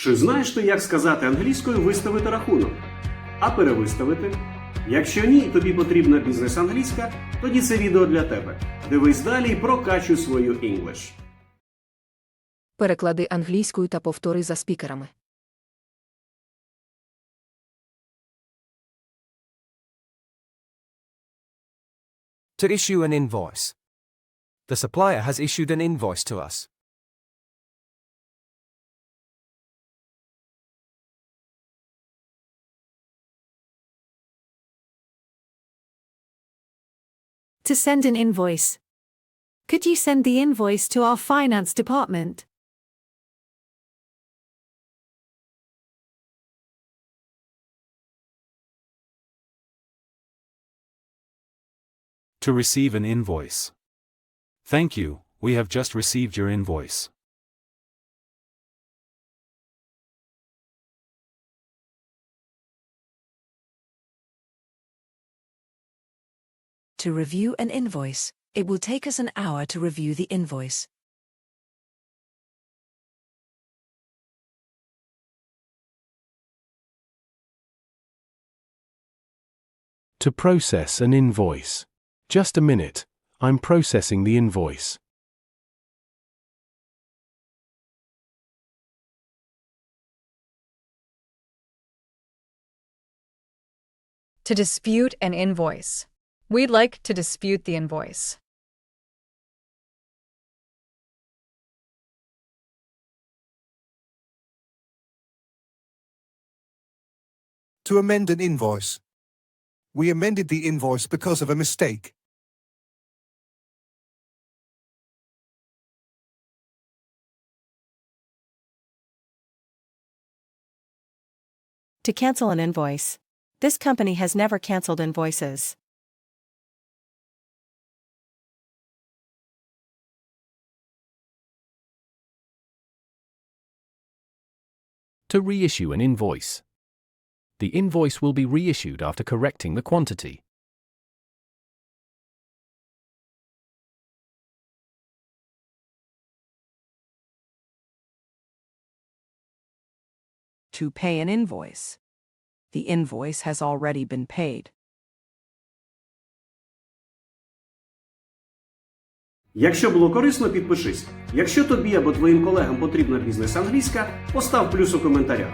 Чи знаєш ти, як сказати англійською виставити рахунок? А перевиставити? Якщо ні, тобі потрібна бізнес-англійська, тоді це відео для тебе. Дивись далі і прокачуй свою English. Переклади англійською та повтори за спікерами. To issue an invoice. The supplier has issued an invoice to us. To send an invoice. Could you send the invoice to our finance department? To receive an invoice. Thank you, we have just received your invoice. To review an invoice, it will take us an hour to review the invoice. To process an invoice. Just a minute, I'm processing the invoice. To dispute an invoice. We'd like to dispute the invoice. To amend an invoice. We amended the invoice because of a mistake. To cancel an invoice. This company has never canceled invoices. To reissue an invoice. The invoice will be reissued after correcting the quantity. To pay an invoice. The invoice has already been paid. Якщо було корисно, підпишись. Якщо тобі або твоїм колегам потрібна бізнес-англійська, постав плюс у коментарях.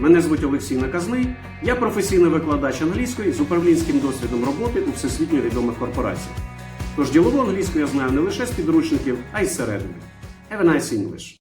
Мене звуть Олексій Наказний, я професійний викладач англійської з управлінським досвідом роботи у всесвітньо відомих корпораціях. Тож ділову англійську я знаю не лише з підручників, а й зсередини. Have a nice English!